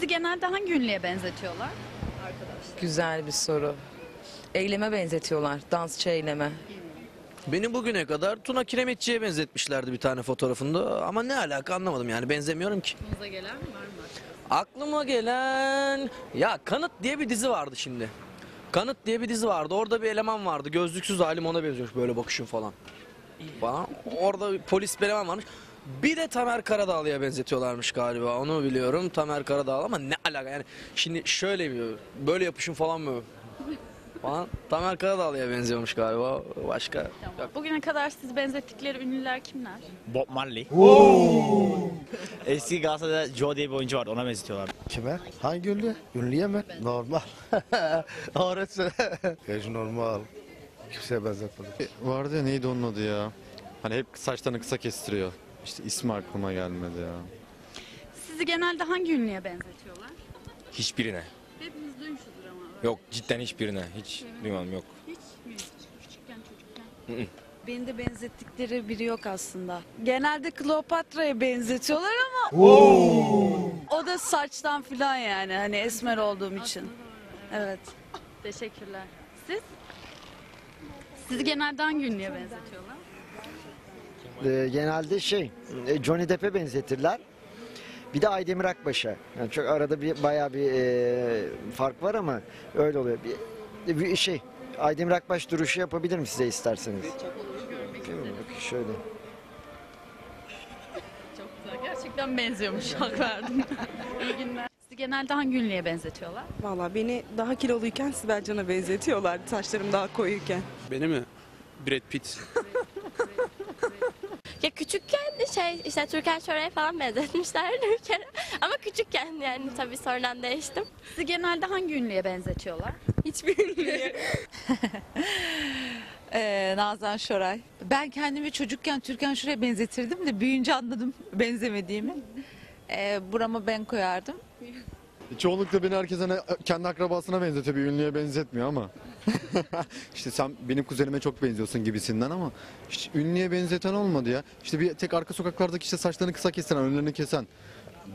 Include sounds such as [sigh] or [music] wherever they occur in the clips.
Sizi genelde hangi ünlüye benzetiyorlar? Güzel bir soru. Eyleme benzetiyorlar. Dansçı eyleme. Beni bugüne kadar Tuna Kiremitçi'ye benzetmişlerdi bir tane fotoğrafında ama ne alaka anlamadım yani benzemiyorum ki. Aklınıza gelen var mı? Aklıma gelen ya Kanıt diye bir dizi vardı şimdi. Kanıt diye bir dizi vardı. Orada bir eleman vardı. Gözlüksüz halim ona benziyormuş böyle bakışım falan. Falan. Orada bir polis bir eleman varmış. Bir de Tamer Karadağlı'ya benzetiyorlarmış galiba. Onu biliyorum. Tamer Karadağlı ama ne alaka yani. Şimdi şöyle bir böyle yapışım falan mı? [laughs] Falan. Tamer Karadağlı'ya benziyormuş galiba. Başka yok. Bugüne kadar sizi benzettikleri ünlüler kimler? Bob Marley. [laughs] Eski Galatasaray'da Joe diye bir oyuncu vardı ona benzetiyorlar. Kime? Hangi ünlü? Ünlüye mi? Normal. [laughs] Öğretmen. Hiç normal. Kimseye benzetmedim. Vardı ya neydi onun adı ya? Hani hep saçlarını kısa kestiriyor. İşte ismi aklıma gelmedi ya. Sizi genelde hangi ünlüye benzetiyorlar? Hiçbirine. Hepimiz duymuşuzdur ama. Yok cidden hiçbirine. Hiç duymadım yok. Hiç mi? Küçükken çocukken. Beni de benzettikleri biri yok aslında. Genelde Kleopatra'ya benzetiyorlar ama o da saçtan filan yani hani esmer olduğum için. Evet. Teşekkürler. Siz? Sizi genelde hangi ünlüye benzetiyorlar? Ee, genelde şey e, Johnny Depp'e benzetirler. Bir de Aydemir Akbaş'a. Yani çok arada bir bayağı bir e, fark var ama öyle oluyor. Bir, bir şey Aydemir Akbaş duruşu yapabilirim size isterseniz. Değil mi? Bak Şöyle. Çok güzel. Gerçekten benziyormuş. Hak verdim. [laughs] İyi günler. Sizi genelde hangi ünlüye benzetiyorlar? Valla beni daha kiloluyken Sibel Can'a benzetiyorlardı. Saçlarım daha koyuyken. Beni mi? Brad Pitt. Ya küçükken şey işte Türkan Şoray'a falan benzetmişlerdi [laughs] bir kere. Ama küçükken yani tabii sonradan değiştim. Sizi genelde hangi ünlüye benzetiyorlar? Hiçbir ünlüye. [laughs] Ee, Nazan Şoray. Ben kendimi çocukken Türkan Şoray'a benzetirdim de büyüyünce anladım [laughs] benzemediğimi. Ee, burama ben koyardım. Çoğunlukla beni herkes hani kendi akrabasına benzetiyor. Bir ünlüye benzetmiyor ama. [laughs] işte sen benim kuzenime çok benziyorsun gibisinden ama hiç ünlüye benzeten olmadı ya. İşte bir tek arka sokaklardaki işte saçlarını kısa kesen, önlerini kesen.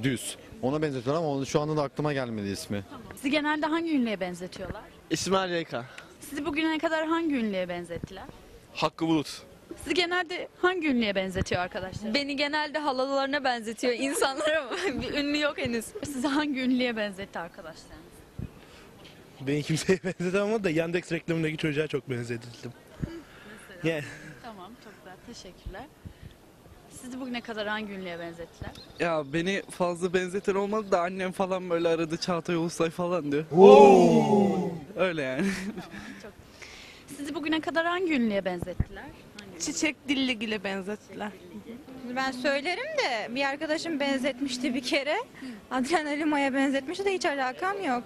Düz. Ona benzetiyorlar ama onu şu anda da aklıma gelmedi ismi. Sizi genelde hangi ünlüye benzetiyorlar? İsmail Yayka. Sizi bugüne kadar hangi ünlüye benzettiler? Hakkı Bulut. Sizi genelde hangi ünlüye benzetiyor arkadaşlar? Beni genelde halalarına benzetiyor insanlara ama [laughs] bir ünlü yok henüz. Sizi hangi ünlüye benzetti arkadaşlarınız? Beni kimseye [laughs] benzetemem da Yandex reklamındaki çocuğa çok benzetildim. Yani Tamam, çok güzel. Teşekkürler. Sizi bugüne kadar hangi ünlüye benzettiler? ya beni fazla benzeten olmadı da annem falan böyle aradı Çağatay Ulusoy falan diyor. Öyle yani. Sizi bugüne kadar hangi ünlüye benzettiler? Hangi Çiçek Dilligil'e benzettiler. Ben söylerim de bir arkadaşım benzetmişti bir kere. Adriana Lima'ya benzetmişti de hiç alakam yok.